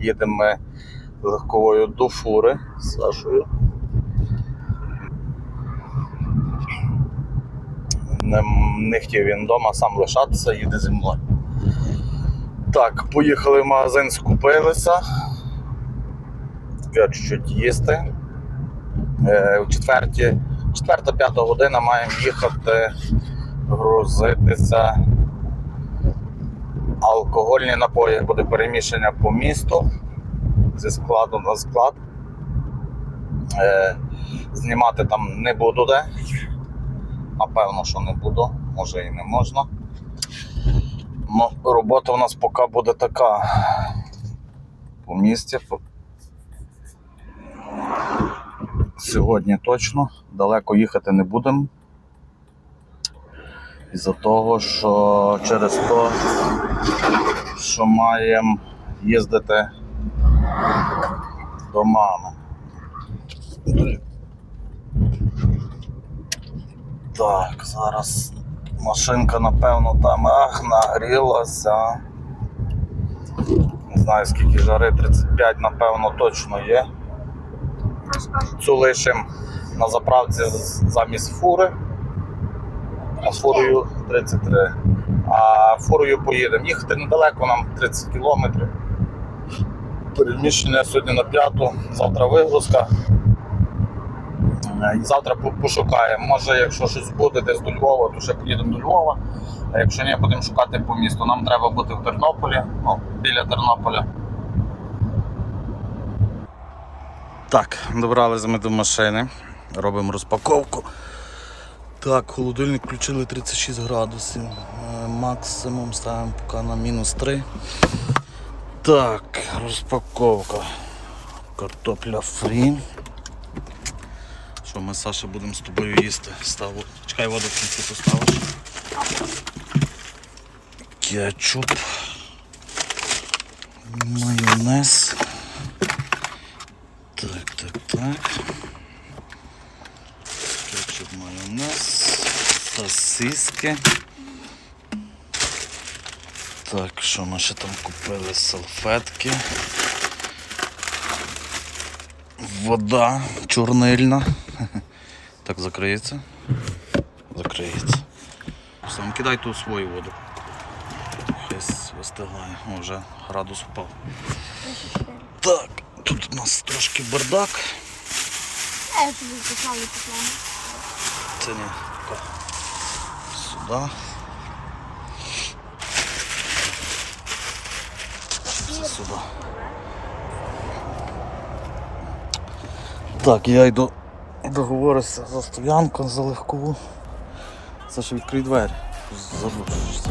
Їдемо легковою до фури з Сашою. Не, не хотів він вдома сам лишатися, їде зі мною. Так, поїхали в магазин, скупилися. Я чуть-чуть їсти. Е, о четвертій, четверта, п'ята година маємо їхати грузитися. Алкогольні напої буде переміщення по місту зі складу на склад. Е, знімати там не буду де. Напевно, що не буду, може і не можна. Ну, робота у нас поки буде така. По місті. Сьогодні точно далеко їхати не будемо. Із-за того, що через те, що маємо їздити до мами. Так, зараз машинка, напевно, там ах, нагрілася. Не знаю скільки жари, 35, напевно, точно є. Цю лишимо на заправці замість фури. Фурою 33. А фурою поїдемо. Їхати недалеко, нам 30 кілометрів. Переміщення сьогодні на п'яту, завтра вигрузка. Е, І завтра пошукаємо. Може, якщо щось буде десь до Львова, то ще поїдемо до Львова. А якщо ні, будемо шукати по місту. Нам треба бути в Тернополі, ну, біля Тернополя. Так, добралися ми до машини. Робимо розпаковку. Так, холодильник включили 36 градусів. Е, Максимум ставимо поки на мінус 3. Так, розпаковка. Картопля фрі. Що ми Саша будемо з тобою їсти? Став... Чекай, воду в кінці поставиш. Кетчуп. Майонез. Так, так, так. Кетчуп, майонез. Сосиски. Так, що ми ще там купили? Салфетки. Вода чорнильна. Так закриється. Закриється. Сам кидай ту свою воду. Хай вистигає. О, вже градус впав. Так, тут у нас трошки бардак. Поклав. Це не. Сюди. Це сюди. Так, я йду договоритися за стоянку, за легкову. Ж відкрий двері. Забудешся.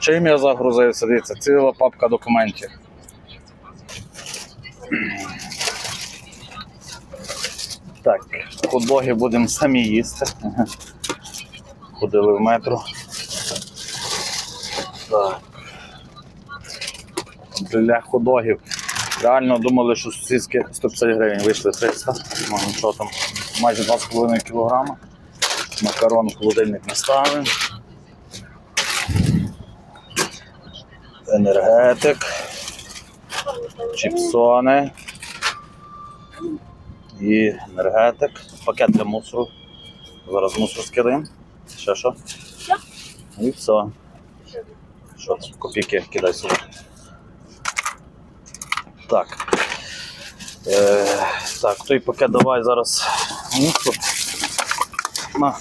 чим я загрузився. Дивіться, ціла папка документів. Так, хот-доги будемо самі їсти. Ходили в метро. Так. Для хот-догів. Реально думали, що сусідські 150 гривень вийшли 300. Ну, що там, майже 2,5 кг. Макарон в холодильник не. Енергетик. Чіпсони. І енергетик. Пакет для мусору. Зараз мусор скидаємо. Ще що? І все. Що? Копійки кидай сюди. Так. Е, так, той пакет давай зараз. мусор. На.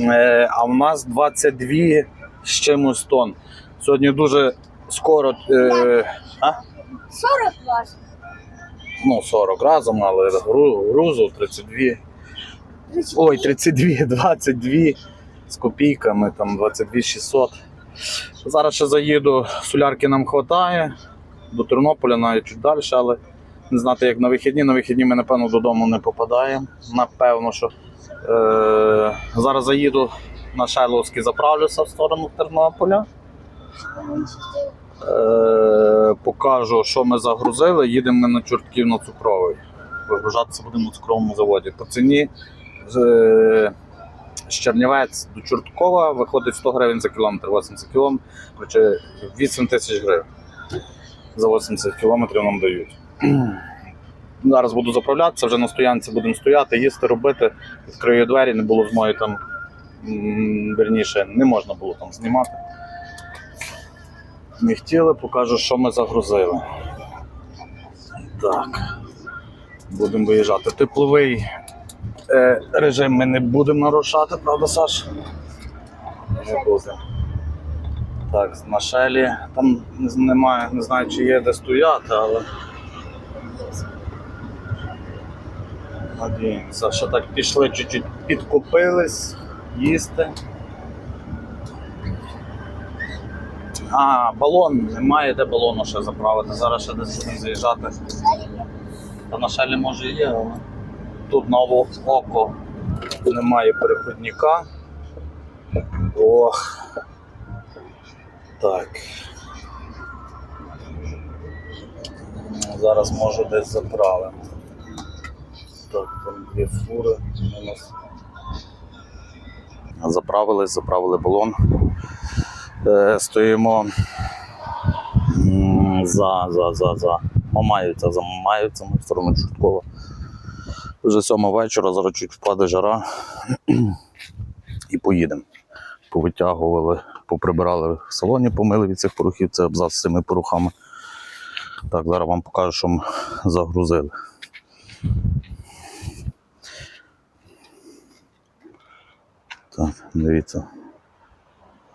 Е, а в нас 22 з чимось тонн. Сьогодні дуже скоро. Е, а? 40 вас. Ну, 40 разом, але грузу 32. Ой, 32, 22 з копійками, там 22 600. Зараз ще заїду, солярки нам вистачає, до Тернополя навіть чуть далі, але не знати, як на вихідні. На вихідні ми, напевно, додому не попадаємо. Напевно, що зараз заїду на Шайловський, заправлюся в сторону Тернополя. Е, покажу, що ми загрузили. Їдемо ми на Чортків на цукровий. Вигружатися будемо на цукровому заводі. По ціні е, з Чернівець до Чорткова виходить 100 гривень за кілометр, 80 кілометрів, коротше 8 тисяч гривень. За 80 кілометрів нам дають. Зараз буду заправлятися, вже на стоянці будемо стояти, їсти, робити. Відкрию двері, не було змоги там, верніше, не можна було там знімати. Не хотіли, покажу, що ми загрузили. Так. Будемо виїжджати. Тепловий е, режим ми не будемо нарушати, правда, Саш? Не будемо. Так, на шелі. Там немає, не знаю, чи є де стояти, але. Надіємося, що так пішли, чуть-чуть підкупились, їсти. А, балон, немає де балону ще заправити. Зараз ще десь заїжджати. Та на шелі може є, але тут на око немає переходника. Ох. Так. Зараз можу десь заправимо. Там дві фури у нас. Заправились, заправили балон. Е, стоїмо за, за, за, за. Мамаються, за Мамаються, ми в сторону. Вже сьома вечора, зараз чуть впаде жара. І поїдемо. Повитягували, поприбирали в салоні, помили від цих порухів, це абзац з цими порухами. Так, зараз вам покажу, що ми загрузили. Так, дивіться,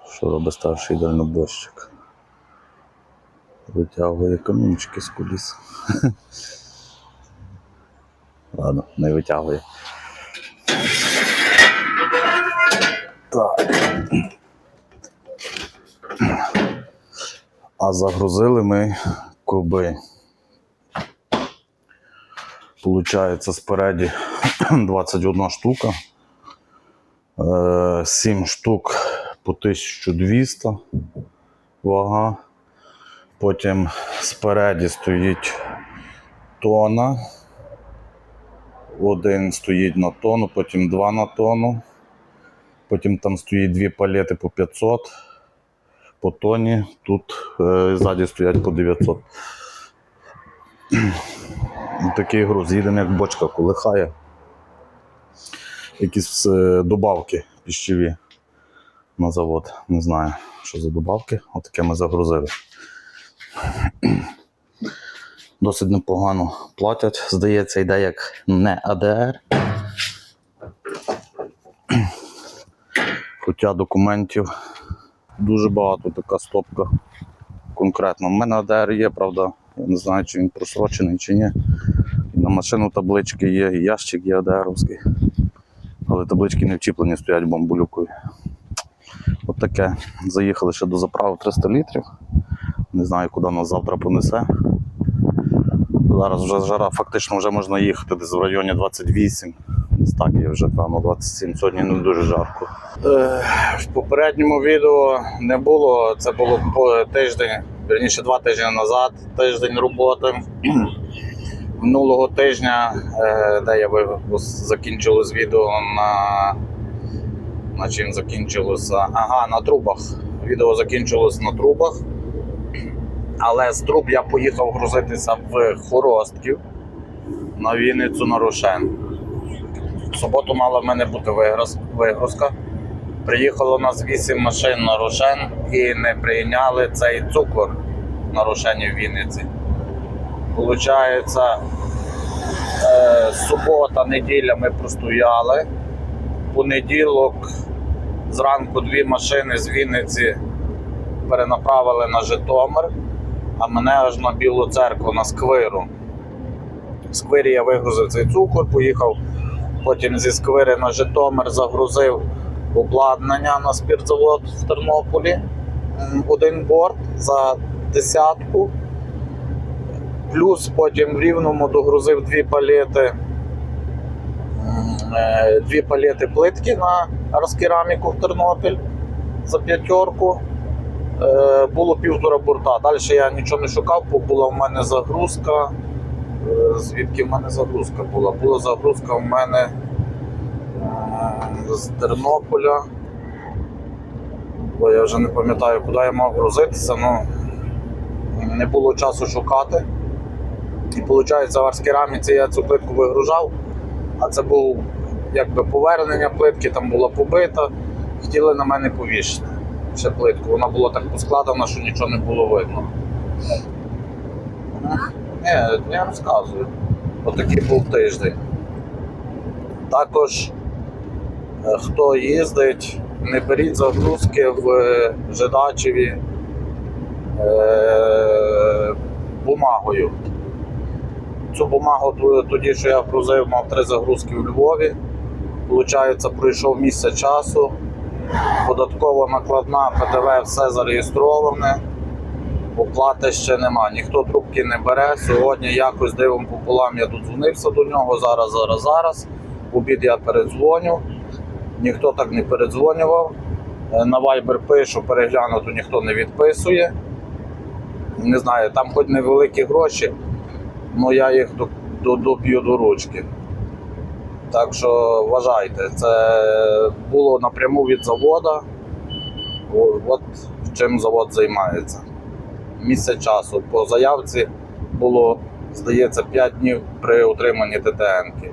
що робить старший дальнобойщик. Витягує камінчики з куліс. Ладно, не витягує. Так. А загрузили ми коби. Получається спереді 21 штука. 7 штук по 1200 вага. Потім спереді стоїть тона. Один стоїть на тонну, потім два на тонну. Потім там стоїть дві палети по 500 по тоні. Тут е, ззаді стоять по 900. Такий груз. Їдемо як бочка колихає. Якісь е, добавки піщеві на завод. Не знаю, що за добавки. Отаке ми загрузили. Досить непогано платять. Здається, йде як не АДР. Хоча документів дуже багато, така стопка конкретно. У мене АДР є, правда. Я не знаю, чи він просрочений, чи ні. На машину таблички є, і ящик є АДРовський. Але таблички не вчіплені, стоять бамбулюкою. От таке. Заїхали ще до заправи 300 літрів. Не знаю, куди нас завтра понесе. Зараз вже жара, фактично вже можна їхати десь в районі 28. Десь так є вже, певно, 27. Сьогодні не дуже жарко. Е, в попередньому відео не було. Це було тиждень, верніше два тижні назад, тиждень роботи. Минулого тижня, е, де я ви- закінчилось відео на. На чим закінчилося? Ага, на трубах. Відео закінчилось на трубах. Але з труб я поїхав грузитися в Хоростків на Вінницю на Рошен. В суботу мала в мене бути вигрузка. Приїхало у нас 8 машин на Рошен і не прийняли цей цукор на Рошені в Вінниці. Получається, е, субота, неділя ми простояли. Понеділок зранку дві машини з Вінниці перенаправили на Житомир, а мене аж на Білу церкву, на сквиру. В сквирі я вигрузив цей цукор, поїхав Потім зі Сквири на Житомир загрузив обладнання на спіртзавод в Тернополі. Один борт за десятку. Плюс потім в Рівному догрузив дві палети, е, дві палети плитки на розкераміку в Тернопіль за п'ятерку. Е, Було півтора борта. Далі я нічого не шукав, бо була в мене загрузка. Е, Звідки в мене загрузка була? Була загрузка в мене з Тернополя. Бо я вже не пам'ятаю, куди я мав грузитися, ну не було часу шукати. І виходить, в арскераміці я цю плитку вигружав, а це був якби повернення плитки, там була побита, хотіли на мене повішати ще плитку. Вона була так поскладена, що нічого не було видно. Ні, я розказую. Отакий був тиждень. Також, е, хто їздить, не беріть загрузки в е, Жидачеві е, бумагою. Цю бумагу тоді, що я грузив, мав три загрузки в Львові. Получається, пройшов місяць часу. Податкова накладна, ПДВ, все зареєстроване. Оплати ще нема. Ніхто трубки не бере. Сьогодні якось дивом пополам я додзвонився до нього. Зараз, зараз, зараз. В обід я передзвоню. Ніхто так не передзвонював. Е, На Viber пишу, переглянути ніхто не відписує. Не знаю, там хоч невеликі гроші, але я їх до- до- ручки. Так що вважайте, це було напряму від заводу. О- От чим завод займається. Місяць часу. По заявці було, здається, 5 днів при утриманні ТТН-ки.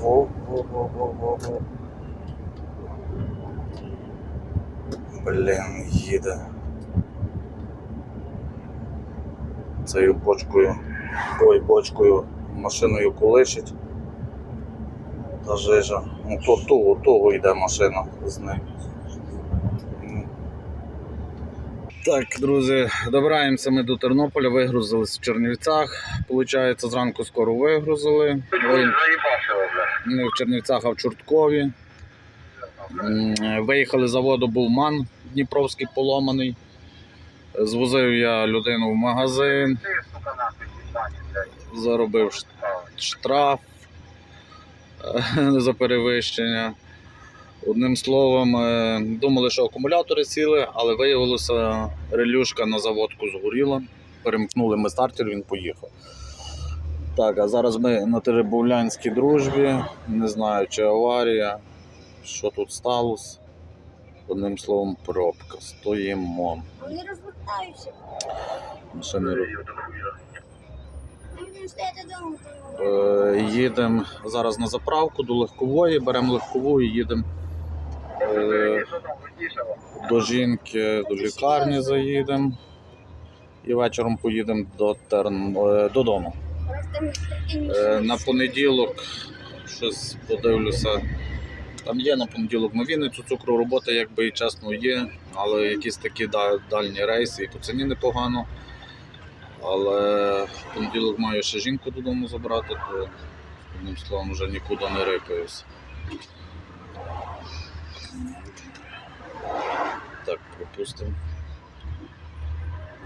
Во-во-во-во-во-во. Блін, їде. Цією бочкою, ой, бочкою машиною колишить. Та жижа. Ну, то туго, туго йде машина з ним. Так, друзі, добираємося ми до Тернополя, вигрузились в Чернівцях. Получається, зранку скоро вигрузили. Ви- Не в Чернівцях, а в Чорткові. Виїхали з заводу був ман Дніпровський поломаний. Звозив я людину в магазин, заробив штраф е, за перевищення. Одним словом, е, думали, що акумулятори сіли, але виявилося, релюшка на заводку згоріла. Перемкнули ми стартер, він поїхав. Так, а зараз ми на Теребовлянській дружбі. Не знаю, чи аварія, що тут сталося. Одним словом, пробка. Стоїмо. Вони розвертаються. Машини ру- Ми будемо стояти вдома. Е, їдемо зараз на заправку до легкової, беремо легкову і їдемо е, до жінки, до лікарні заїдемо. І вечором поїдемо до Терн... е, додому. Е, На понеділок щось подивлюся. Там є на понеділок на Вінницю цукру робота, якби і чесно є, але якісь такі да- дальні рейси і по ціні непогано. Але в понеділок маю ще жінку додому забрати, то одним словом вже нікуди не рипаюсь. Так, пропустимо.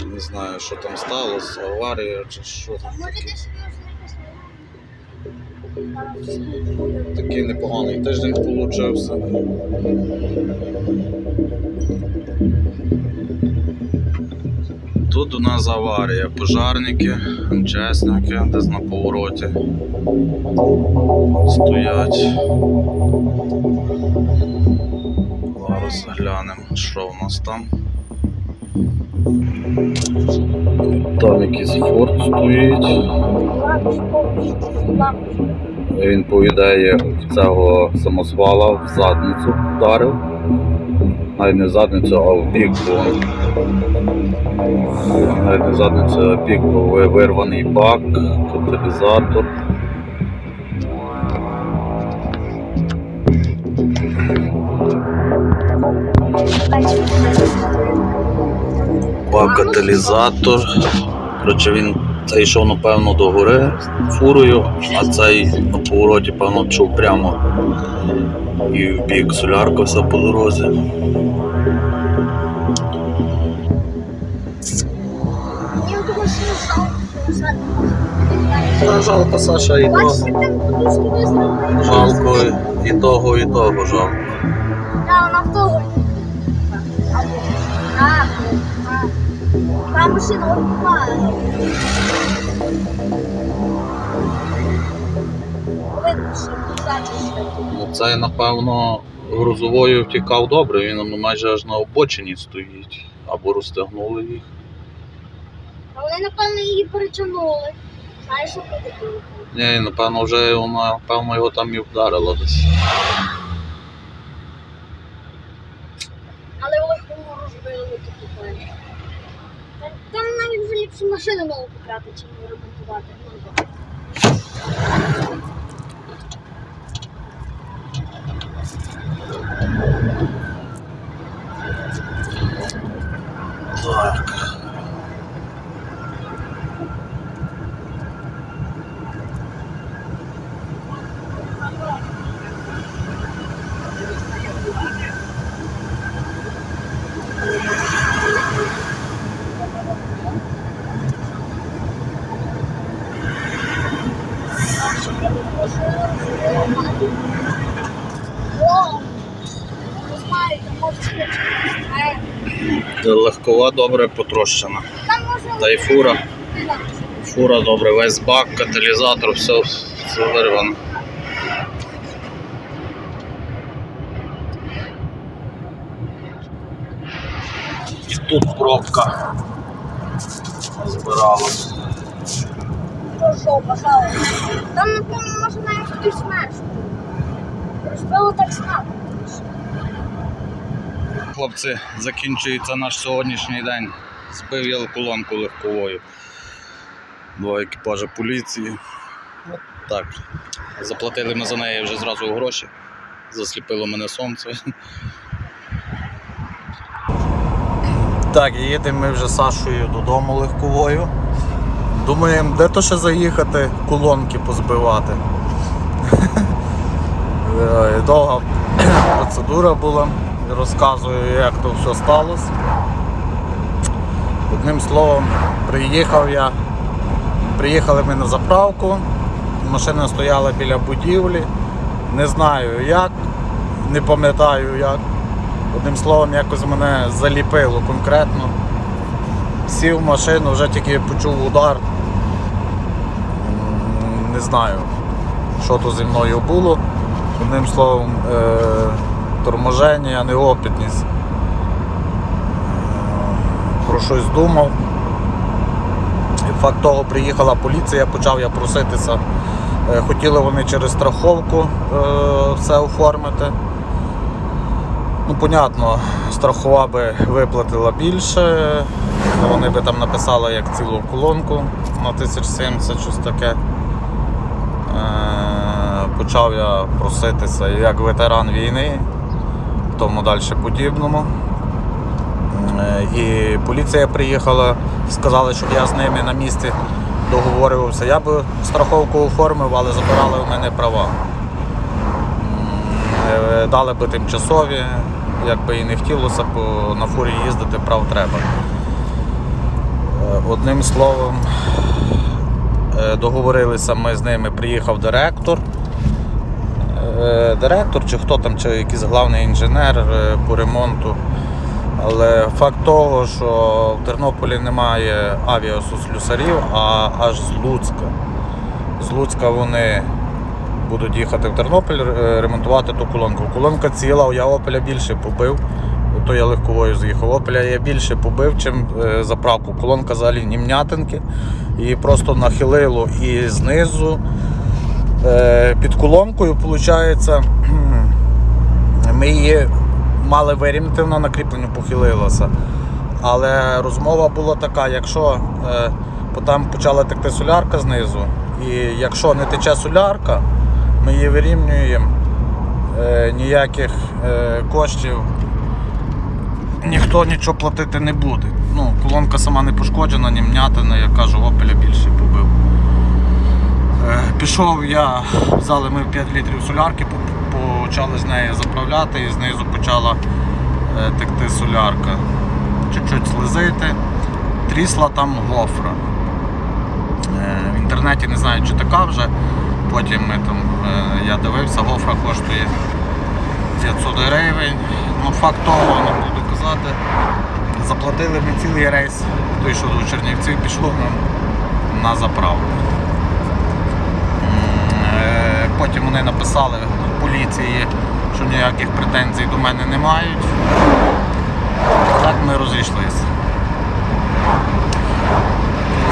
Не знаю, що там сталося, аварія чи що там таке. Такий непоганий тиждень получився. Тут у нас аварія. Пожарники, МЧСники десь на повороті стоять. Зараз глянемо, що в нас там. Там якийсь форт стоїть. Він по ідеї цього самосвала в задницю вдарив. Навіть не в задницю, а в бік, бо навіть не в задницю, а в бік, бо вирваний бак, каталізатор. Бак каталізатор. Коротше, він Цей йшов, напевно, до гори фурою, а цей на повороті, певно, пішов прямо і в бік солярка все по дорозі. Мені жалко, Саша і зробили? Жалко і того, і того жалко. Що ззаді Ну, Цей, напевно, грузовою втікав добре, він ну, майже аж на обочині стоїть. Або розтягнули їх. А вони, напевно, її перетягнули. Знаєш, що буде? Ні, напевно, вже вона, напевно, його там і вдарила десь. Але легкому розбили таку пані. Там, там ліпше машину мало купляти, чим ремонтувати. Ну, Так. О, не знаю, там може швидше. Е, Добре потрощена. Та й фура. Фура добре, весь бак, каталізатор, все, вирвано. І тут пробка збиралась. Там, напевно, може навіть хтось смерть. Розбило так само. Хлопці, закінчується наш сьогоднішній день. Збив я колонку легковою. Два екіпажі поліції. От так. Заплатили ми за неї вже зразу гроші. Засліпило мене сонце. Так, їдемо ми вже з Сашою додому легковою. Думаємо, де то ще заїхати, колонки позбивати. Е, Довга процедура була. Розказую, як то все сталося. Одним словом, приїхав я. Приїхали ми на заправку, машина стояла біля будівлі. Не знаю як, не пам'ятаю як. Одним словом, якось мене заліпило конкретно. Сів в машину, вже тільки почув удар. Не знаю, що то зі мною було. Одним словом, е- торможення, неопитність. Е, Про щось думав. І факт того, приїхала поліція, почав я проситися. Е, Хотіли вони через страховку е, все оформити. Ну, понятно, страхова би виплатила більше. Вони би там написали як цілу колонку на 1070, щось таке. Почав я проситися як ветеран війни, тому далі подібному. Е, І поліція приїхала, сказали, щоб я з ними на місці договорювався. Я би страховку оформив, але забирали у мене права. Е, Дали би тимчасові, як би і не хотілося, бо на фурі їздити прав треба. Е, Одним словом, договорилися ми з ними, приїхав директор. Е, Директор чи хто там, чи якийсь главний інженер е, по ремонту. Але факт того, що в Тернополі немає авіасослюсарів, а аж з Луцька. З Луцька вони будуть їхати в Тернопіль е, ремонтувати ту колонку. Колонка ціла, я Опеля більше побив. То я легковою з'їхав. Опеля я більше побив, чим заправку. Колонка взагалі німнятинки. Її просто нахилило і знизу. Е, Під колонкою, виходить, ми її мали вирівняти, вона на кріпленню похилилася. Але розмова була така, якщо е, бо там почала текти солярка знизу, і якщо не тече солярка, ми її вирівнюємо, е, ніяких коштів ніхто нічого платити не буде. ну, колонка сама не пошкоджена, ні м'ятина, я кажу, опеля більше побив. Е, Пішов я, взяли ми 5 літрів солярки, почали з неї заправляти і знизу почала е, текти солярка. Чуть-чуть слизити, трісла там гофра. Е, В інтернеті не знаю, чи така вже. Потім ми там, я дивився, гофра коштує 500 гривень. Ну, факт того, не буду казати. Заплатили ми цілий рейс, той, що до Чернівців пішло нам на заправку. Потім вони написали поліції, що ніяких претензій до мене не мають. Так ми розійшлися.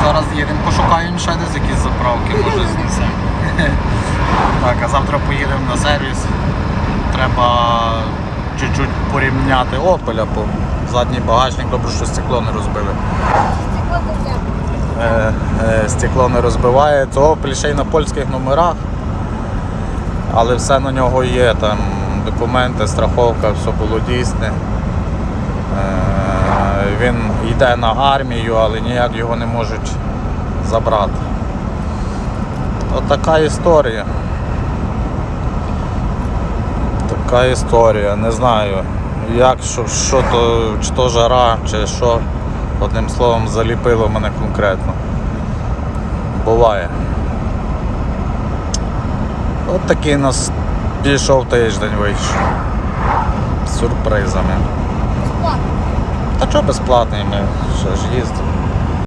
Зараз їдемо, пошукаємо ще десь якісь заправки, може знесемо. Так, а завтра поїдемо на сервіс. Треба чуть-чуть порівняти опеля, бо задній багажник, добре, що стекло не розбили. Стекло. Е, е, стекло не розбивається. Опель ще й на польських номерах. Але все на нього є, там документи, страховка, все було дійсне. Е, Він йде на армію, але ніяк його не можуть забрати. От така історія. Така історія, не знаю, як, що, що то, чи то жара, чи що. Одним словом, заліпило мене конкретно. Буває. От такий у нас пішов тиждень вийшов. З сюрпризами. Безплатний. Та що безплатний, ми ще ж їздимо.